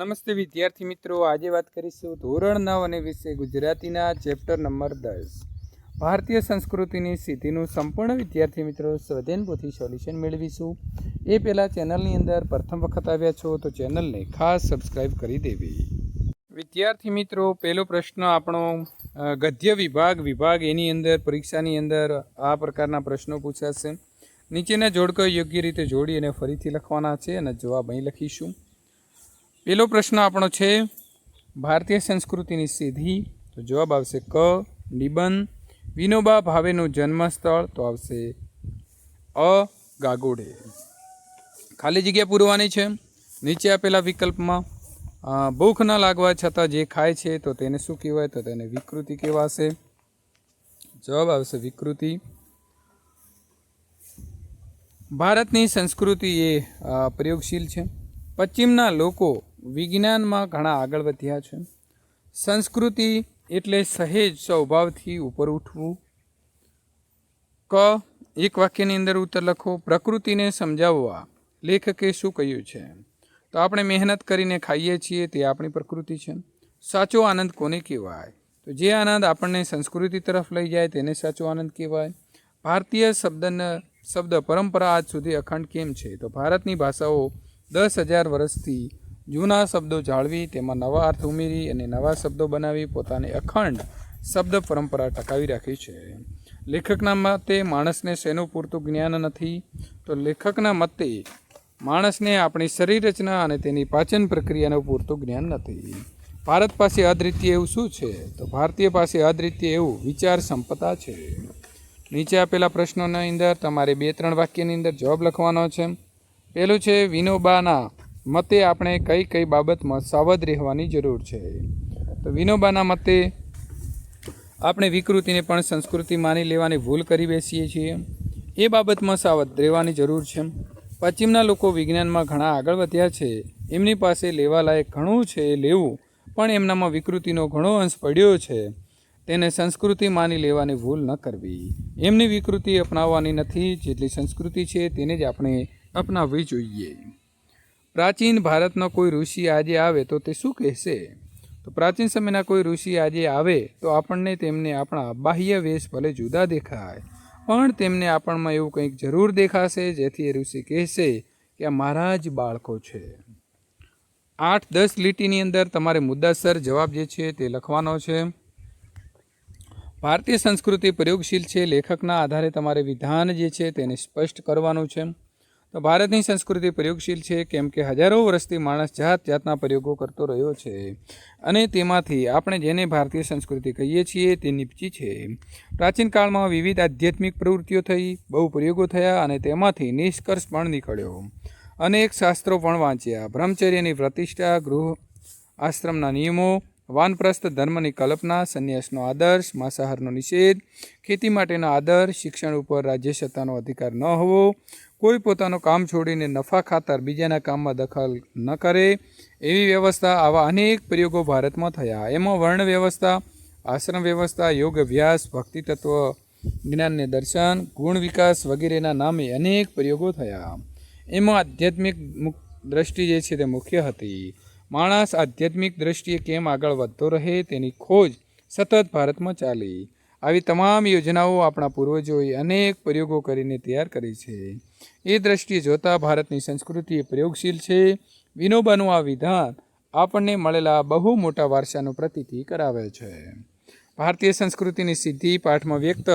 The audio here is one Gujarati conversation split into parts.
નમસ્તે વિદ્યાર્થી મિત્રો, આજે વાત કરીશું ધોરણ નવ અને વિષય ગુજરાતીના ચેપ્ટર નંબર દસ. ભારતીય સંસ્કૃતિની સ્થિતિનું સંપૂર્ણ વિદ્યાર્થી મિત્રો સ્વધેનપોથી સોલ્યુશન મેળવીશું. એ પહેલાં ચેનલની અંદર પ્રથમ વખત આવ્યા છો તો ચેનલને ખાસ સબસ્ક્રાઈબ કરી દેવી. વિદ્યાર્થી મિત્રો, પહેલો પ્રશ્ન આપણો ગદ્ય વિભાગ વિભાગ એની અંદર, પરીક્ષાની અંદર આ પ્રકારના પ્રશ્નો પૂછાશે. નીચેના જોડકો યોગ્ય રીતે જોડી અને ફરીથી લખવાના છે અને જવાબ અહીં લખીશું. પેલો પ્રશ્ન આપણો છે, ભારતીય સંસ્કૃતિની સિદ્ધિ? તો જવાબ આવશે ક, નિબંધ. વિનોબા ભાવેનું જન્મસ્થળ તો આવશે અ, ગાગોડે. ખાલી જગ્યા પૂરવાની છે. નીચે આપેલા વિકલ્પમાં ભૂખ ન લાગવા છતાં જે ખાય છે તો તેને શું કહેવાય? તો તેને વિકૃતિ કહેવાશે. જવાબ આવશે વિકૃતિ. ભારતની સંસ્કૃતિ એ પ્રયોગશીલ છે. પશ્ચિમના લોકો વિજ્ઞાનમાં ઘણા આગળ વધ્યા છે. સંસ્કૃતિ એટલે સહેજ સ્વભાવથી ઉપર ઉઠવું. ક, એક વાક્યની અંદર ઉત્તર લખો, પ્રકૃતિને સમજાવવા લેખકે શું કહ્યું છે? તો આપણે મહેનત કરીને ખાઈએ છીએ તે આપણી પ્રકૃતિ છે. સાચો આનંદ કોને કહેવાય? તો જે આનંદ આપણને સંસ્કૃતિ તરફ લઈ જાય તેને સાચો આનંદ કહેવાય. ભારતીય શબ્દને, શબ્દ પરંપરા આજ સુધી અખંડ કેમ છે? તો ભારતની ભાષાઓ દસ હજાર વર્ષથી જૂના શબ્દો જાળવી, તેમાં નવા અર્થ ઉમેરી અને નવા શબ્દો બનાવી પોતાની અખંડ શબ્દ પરંપરા ટકાવી રાખી છે. લેખકના મતે માણસને શેનું પૂરતું જ્ઞાન નથી? તો લેખકના મતે માણસને આપણી શરીર રચના અને તેની પાચન પ્રક્રિયાનું પૂરતું જ્ઞાન નથી. ભારત પાસે અદ્વિતીય એવું શું છે? તો ભારતીય પાસે અદ્વિતીય એવું વિચાર સંપદા છે. નીચે આપેલા પ્રશ્નોની અંદર તમારે બે ત્રણ વાક્યની અંદર જવાબ લખવાનો છે. પહેલું છે, વિનોબાના મતે આપણે કઈ કઈ બાબતમાં સાવધ રહેવાની જરૂર છે. તો વિનોબાના મતે આપણે વિકૃતિને પણ સંસ્કૃતિ માની લેવાની ભૂલ કરી બેસીએ છીએ. એ બાબતમાં સાવધ રહેવાની જરૂર છે. પશ્ચિમના લોકો વિજ્ઞાનમાં ઘણા આગળ વધ્યા છે. એમની પાસે લેવાલાયક ઘણું છે એ લેવું, પણ એમનામાં વિકૃતિનો ઘણો અંશ પડ્યો છે. તેને સંસ્કૃતિ માની લેવાની ભૂલ ન કરવી. એમની વિકૃતિ અપનાવવાની નથી જેટલી સંસ્કૃતિ છે, તેને જ આપણે અપનાવવી જોઈએ. પ્રાચીન ભારતનો કોઈ ઋષિ આજે આવે તો તે શું કહેશે? તો પ્રાચીન સમયના કોઈ ઋષિ આજે આવે તો આપણને તેમને આપણા બાહ્ય વેશ ભલે જુદા દેખાય, પણ તેમને આપણમાં એવું કંઈક જરૂર દેખાશે જેથી એ ઋષિ કહેશે કે આ મારા જ બાળકો છે. આઠ દસ લીટીની અંદર તમારે મુદ્દાસર જવાબ જે છે તે લખવાનો છે. ભારતીય સંસ્કૃતિ પ્રયોગશીલ છે, લેખકના આધારે તમારે વિધાન જે છે તેને સ્પષ્ટ કરવાનું છે. તો ભારતની સંસ્કૃતિ પ્રયોગશીલ છે, કેમ કે હજારો વર્ષથી માણસ જાત જાતના પ્રયોગો કરતો રહ્યો છે. અને તેમાંથી આપણે જેને ભારતીય સંસ્કૃતિ કહીએ છીએ, તે નીપજી છે. પ્રાચીન કાળમાં વિવિધ આધ્યાત્મિક પ્રવૃત્તિઓ થઈ, બહુ પ્રયોગો થયા અને તેમાંથી નિષ્કર્ષ પણ નીકળ્યો. અનેક શાસ્ત્રો પણ વાંચ્યા. બ્રહ્મચર્યની પ્રતિષ્ઠા, ગૃહ આશ્રમના નિયમો, વાનપ્રસ્થ ધર્મની કલ્પના, સંન્યાસનો આદર્શ, માંસાહારનો નિષેધ, ખેતી માટેનો આદર, શિક્ષણ ઉપર રાજ્ય સત્તાનો અધિકાર ન હોવો કોઈ પોતાનું કામ છોડીને નફા ખાતર બીજાના કામમાં દખલ ન કરે, એવી વ્યવસ્થા આવા અનેક પ્રયોગો ભારતમાં થયા. એમાં વર્ણ વ્યવસ્થા, આશ્રમ વ્યવસ્થા, યોગ અભ્યાસ ભક્તિ તત્વ જ્ઞાનને દર્શન, ગુણ વિકાસ વગેરેના નામે અનેક પ્રયોગો થયા. એમાં આધ્યાત્મિક મુક- દ્રષ્ટિ જે છે તે મુખ્ય હતી. માણસ આધ્યાત્મિક દ્રષ્ટિએ કેમ આગળ વધતો રહે તેની ખોજ સતત ભારતમાં ચાલી. આવી તમામ યોજનાઓ આપણા પૂર્વજોએ અનેક પ્રયોગો કરીને તૈયાર કરી છે. એ દ્રષ્ટિએ જોતા ભારતની સંસ્કૃતિ પ્રયોગશીલ છે. વિનોબાનું આ વિધાન આપણને મળેલા બહુ મોટા વારસાનું પ્રતિતિ કરાવે છે. ભારતીય સંસ્કૃતિની સિદ્ધિ પાઠમાં વ્યક્ત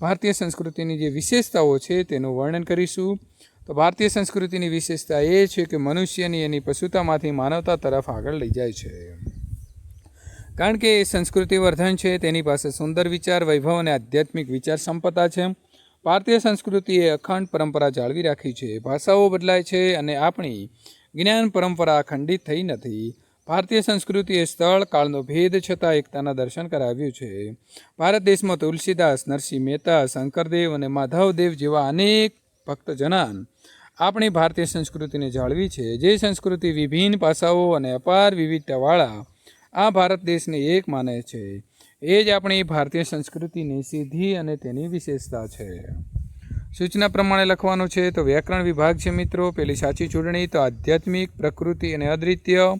ભારતીય સંસ્કૃતિની જે વિશેષતાઓ છે તેનું વર્ણન કરીશું. તો ભારતીય સંસ્કૃતિની વિશેષતા એ છે કે મનુષ્યની એની પશુતામાંથી માનવતા તરફ આગળ લઈ જાય છે. કારણ કે એ સંસ્કૃતિ વર્ધન છે, તેની પાસે સુંદર વિચાર, વૈભવ અને આધ્યાત્મિક વિચાર સંપદા છે. ભારતીય સંસ્કૃતિએ અખંડ પરંપરા જાળવી રાખી છે. ભાષાઓ બદલાય છે અને આપણી જ્ઞાન પરંપરા ખંડિત થઈ નથી. ભારતીય સંસ્કૃતિએ સ્થળ, કાળનો ભેદ છતાં એકતાના દર્શન કરાવ્યું છે. ભારત દેશમાં તુલસીદાસ, નરસિંહ મહેતા, શંકરદેવ અને માધવદેવ જેવા અનેક ભક્તજનાન આપણી ભારતીય સંસ્કૃતિને જાળવી છે. જે સંસ્કૃતિ વિભિન્ન પાસાઓ અને અપાર વિવિધતાવાળા આ ભારત દેશને એક માને છે. એ જ આપણી ભારતીય સંસ્કૃતિની સિદ્ધિ અને તેની વિશેષતા છે. સૂચના પ્રમાણે લખવાનું છે, તો વ્યાકરણ વિભાગ છે મિત્રો, પેલી સાચી ચૂંટણી, તો આધ્યાત્મિક પ્રકૃતિ અને અદ્વિતીય.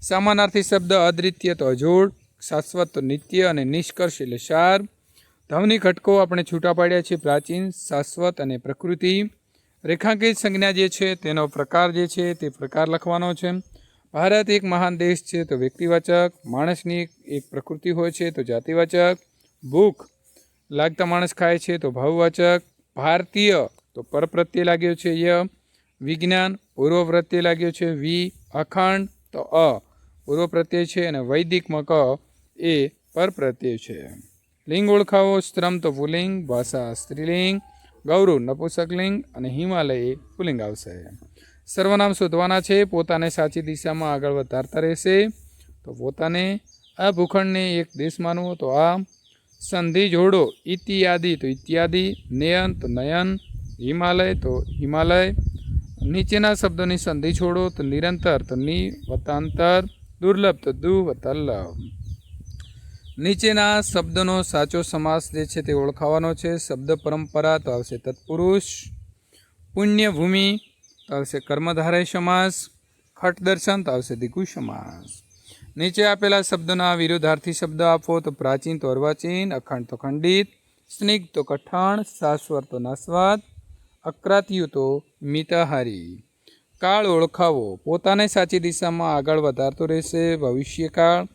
સમાનાર્થી શબ્દ અદ્વિતીય તો અજોડ, શાશ્વત તો નિત્ય અને નિષ્કર્ષ એટલે સાર. ધવની ઘટકો આપણે છૂટા પાડ્યા છે પ્રાચીન, શાશ્વત અને પ્રકૃતિ. રેખાંકિત સંજ્ઞા જે છે, તેનો પ્રકાર જે છે, તે પ્રકાર લખવાનો છે. ભારત એક મહાન દેશ છે, તો વ્યક્તિવાચક, માણસની એક- પ્રકૃતિ હોય છે, તો જાતિવાચક. ભૂખ લાગતા માણસ ખાય છે, તો ભાવવાચક. ભારતીય, તો પર પ્રત્યે લાગ્યો છે, ય. વિજ્ઞાન પૂર્વ પ્રત્યે લાગ્યો છે, વી. અખંડ, તો અ. પૂર્વ પ્રત્યય છે અને વૈદિકમાં ક એ પર પ્રત્યય છે. લિંગ ઓળખાવો, સ્ત્રમ, તો પુલિંગ, ભાષા સ્ત્રીલિંગ. ગૌરવ, નપુસકલિંગ અને હિમાલય પુલિંગ આવશે. સર્વનામ શોધવાના છે, પોતાને સાચી દિશામાં આગળ વધારતા રહેશે. તો પોતાને આ ભૂખંડને એક દેશ માનવો, તો આ સંધિ જોડો, ઇત્યાદિ, તો ઇત્યાદિ નયન તો નયન, હિમાલય, તો હિમાલય. નીચેના શબ્દોની સંધિ છોડો, તો નિરંતર, તો ની વતાંતર દુર્લભ, તો દુ વતલ્લભ નીચેના શબ્દનો સાચો સમાસ જે છે તે ઓળખાવાનો છે. શબ્દ પરંપરા, તો આવશે તત્પુરુષ. પુણ્યભૂમિ આવશે કર્મધારય સમાસ, ખટ દર્શન તો આવશે દિગુ સમાસ. નીચે આપેલા શબ્દના વિરુદ્ધાર્થી શબ્દ આપો તો પ્રાચીન તો અર્વાચીન, અખંડ તો ખંડિત, સ્નિગ્ધ તો કઠણ શાશ્વત તો નાસ્વાદ, અક્રાત્યુ તો મિતાહારી. કાળ ઓળખાવો, પોતાને સાચી દિશામાં આગળ વધારતો રહેશે ભવિષ્યકાળ.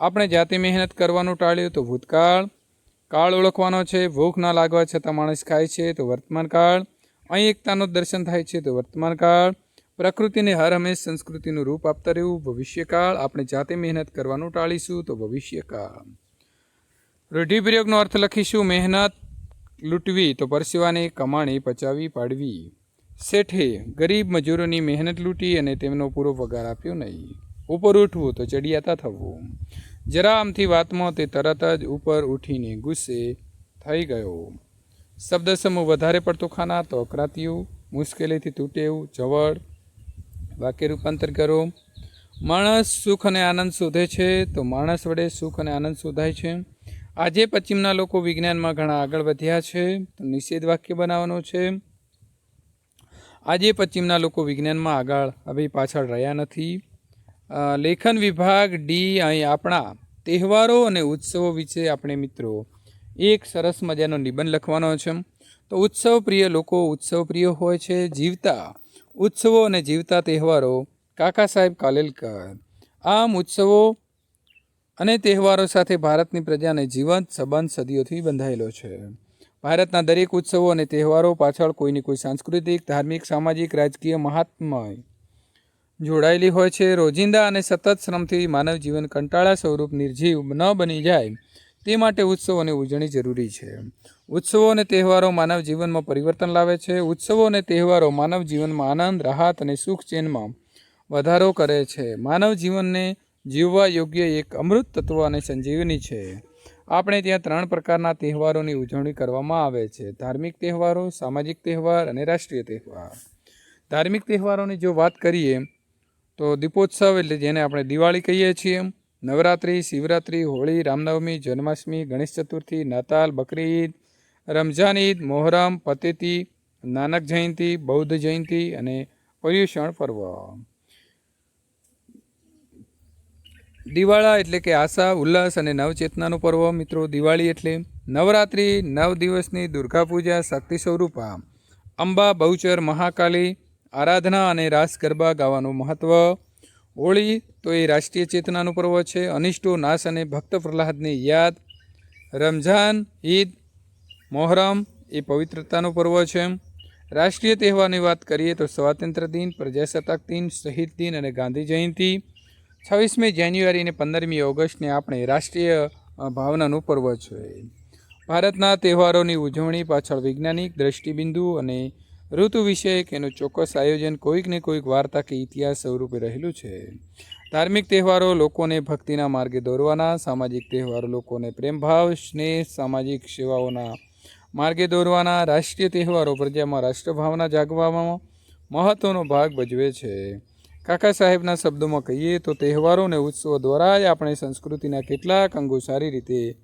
આપણે જાતે મહેનત કરવાનું ટાળ્યું તો ભૂતકાળ. કાળ ઓળખવાનો છે, ભૂખ ના લાગવા છતાં માણસ ખાય છે તો વર્તમાન કાળ અહીં એકતાનું દર્શન થાય છે તો વર્તમાન કાળ પ્રકૃતિને હર હંમેશ સંસ્કૃતિનું રૂપ આપતા રહેવું, ભવિષ્યકાળ, આપણે જાતે મહેનત કરવાનું ટાળીશું તો ભવિષ્યકાળ. રૂઢિપ્રયોગનો અર્થ લખીશું, મહેનત લૂંટવી તો પરસેવાને કમાણી પચાવી પાડવી. શેઠે ગરીબ મજૂરોની મહેનત લૂંટી અને તેમનો પૂરો પગાર આપ્યો નહીં. ઉપર ઉઠવું તો ચડિયાતા થવું. જરા આમથી વાતમાં તે તરત જ ઉપર ઉઠીને ગુસ્સે થઈ ગયો. શબ્દ સમૂહ વધારે પડતો ખાના તો અકરાતિયું, મુશ્કેલીથી તૂટે એવું જવળ, વાક્ય રૂપાંતર કરો. માણસ સુખ અને આનંદ શોધે છે, તો માણસ વડે સુખ અને આનંદ શોધાય છે. આજે પશ્ચિમના લોકો વિજ્ઞાનમાં ઘણા આગળ વધ્યા છે, તો નિષેધ વાક્ય બનાવવાનો છે. આજે પશ્ચિમના લોકો વિજ્ઞાનમાં આગળ હવે પાછળ રહ્યા નથી. લેખન વિભાગ ડી, અહીં આપણા તહેવારો અને ઉત્સવો વિશે, આપણે મિત્રો એક સરસ મજાનો નિબંધ લખવાનો છે. તો ઉત્સવ પ્રિય લોકો, ઉત્સવ પ્રિય હોય છે, જીવતા. ઉત્સવો અને જીવતા તહેવારો, કાકા સાહેબ કાલેલકર. આમ ઉત્સવો અને તહેવારો સાથે ભારતની પ્રજાને જીવંત સંબંધ સદીઓથી બંધાયેલો છે. ભારતના દરેક ઉત્સવો અને તહેવારો પાછળ કોઈની કોઈ સાંસ્કૃતિક, ધાર્મિક, સામાજિક, રાજકીય મહાત્મય જોડાયેલી હોય છે. રોજિંદા અને સતત શ્રમથી માનવ જીવન કંટાળા સ્વરૂપ નિર્જીવ ન બની જાય. તે માટે ઉત્સવોની ઉજવણી જરૂરી છે. ઉત્સવો અને તહેવારો માનવ જીવનમાં પરિવર્તન લાવે છે. ઉત્સવો અને તહેવારો માનવ જીવનમાં આનંદ, રાહત અને સુખ ચેનમાં વધારો કરે છે. માનવ જીવનને જીવવા યોગ્ય એક અમૃત તત્વ અને સંજીવની છે. આપણે ત્યાં ત્રણ પ્રકારના તહેવારોની ઉજવણી કરવામાં આવે છે. ધાર્મિક તહેવારો, સામાજિક તહેવાર અને રાષ્ટ્રીય તહેવાર. ધાર્મિક તહેવારોની જો વાત કરીએ, તો દીપોત્સવ એટલે જેને આપણે દિવાળી કહીએ છીએ. નવરાત્રિ, શિવરાત્રિ, હોળી, રામનવમી, જન્માષ્ટમી, ગણેશ ચતુર્થી, નાતાલ, બકરી ઈદ, રમઝાન ઈદ, મોહરમ, પતેતી, નાનક જયંતિ, બૌદ્ધ જયંતિ અને પર્યુષણ પર્વ. દિવાળા એટલે કે આશા, ઉલ્લાસ અને નવચેતનાનું પર્વ મિત્રો. દિવાળી એટલે નવરાત્રિ, નવ દિવસની દુર્ગા પૂજા, શક્તિ સ્વરૂપા. અંબા, બહુચર, મહાકાલી, આરાધના અને રાસ ગરબા ગાવાનું મહત્વ. હોળી તો એ રાષ્ટ્રીય ચેતનાનું પર્વ છે. અનિષ્ટો, નાશ અને ભક્ત પ્રહલાદની યાદ. રમઝાન, ઈદ, મોહરમ એ પવિત્રતાનું પર્વ છે. રાષ્ટ્રીય તહેવારની વાત કરીએ તો સ્વાતંત્ર્ય દિન, પ્રજાસત્તાક દિન, શહીદ દિન અને ગાંધી જયંતિ. છવ્વીસમી જાન્યુઆરી અને પંદરમી ઓગસ્ટને આપણે રાષ્ટ્રીય ભાવનાનું પર્વ છે. ભારતના તહેવારોની ઉજવણી પાછળ વૈજ્ઞાનિક દ્રષ્ટિબિંદુ અને ઋતુ વિષયક એનું ચોક્કસ આયોજન કોઈક ને કોઈક વાર્તા કે ઇતિહાસ સ્વરૂપે રહેલું છે. ધાર્મિક તહેવારો લોકોને ભક્તિના માર્ગે દોરવાના, સામાજિક તહેવારો લોકોને પ્રેમભાવ સ્નેહ, સામાજિક સેવાઓના માર્ગે દોરવાના, રાષ્ટ્રીય તહેવારો પ્રજામાં રાષ્ટ્રભાવના જાગવામાં મહત્ત્વનો ભાગ ભજવે છે. કાકા સાહેબના શબ્દોમાં કહીએ તો તહેવારો અને ઉત્સવો દ્વારા જ આપણે સંસ્કૃતિના કેટલાક અંગો સારી રીતે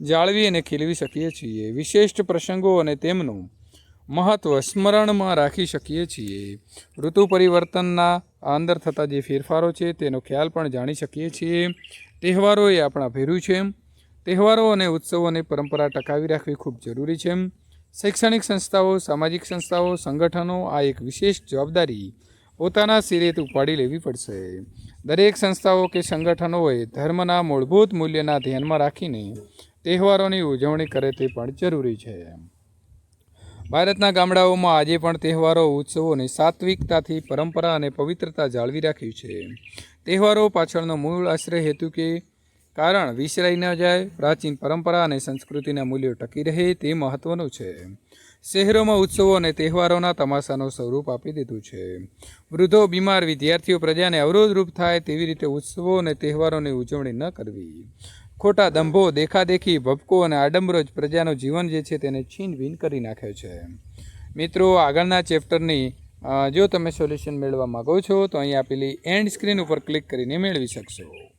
જાળવી અને ખીલવી શકીએ છીએ. વિશિષ્ટ પ્રસંગો અને તેમનું મહત્ત્વ સ્મરણમાં રાખી શકીએ છીએ. ઋતુ પરિવર્તનના અંદર થતા જે ફેરફારો છે તેનો ખ્યાલ પણ જાણી શકીએ છીએ. તહેવારો એ આપણા ભેરું છે. તહેવારો અને ઉત્સવોની પરંપરા ટકાવી રાખવી ખૂબ જરૂરી છે. શૈક્ષણિક સંસ્થાઓ, સામાજિક સંસ્થાઓ, સંગઠનો આ એક વિશેષ જવાબદારી પોતાના સિરેત ઉપાડી લેવી પડશે. દરેક સંસ્થાઓ કે સંગઠનોએ ધર્મના મૂળભૂત મૂલ્યના ધ્યાનમાં રાખીને તહેવારોની ઉજવણી કરે તે પણ જરૂરી છે. ભારતના ગામડાઓમાં આજે પણ તહેવારો ઉત્સવોને સાત્વિકતાથી પરંપરા અને પવિત્રતા જાળવી રાખ્યું છે. તહેવારો પાછળનો મૂળ આશ્રય હેતુ કે કારણ વિસરાઈ ન જાય, પ્રાચીન પરંપરા અને સંસ્કૃતિના મૂલ્યો ટકી રહે તે મહત્વનું છે. શહેરોમાં ઉત્સવો અને તહેવારોના તમાશાનું સ્વરૂપ આપી દીધું છે. વૃદ્ધો, બીમાર વિદ્યાર્થીઓ પ્રજાને અવરોધરૂપ થાય તેવી રીતે ઉત્સવો અને તહેવારોની ઉજવણી ન કરવી. ખોટા દંભો દેખાદેખી ભપકો અને આડંબરો જ પ્રજાનું જીવન જે છે તેને છીન ભીન કરી નાખે છે. મિત્રો, આગળના ચેપ્ટરની જો તમે સોલ્યુશન મેળવવા માગો છો, તો અહીં આપેલી એન્ડ સ્ક્રીન ઉપર ક્લિક કરીને મેળવી શકશો.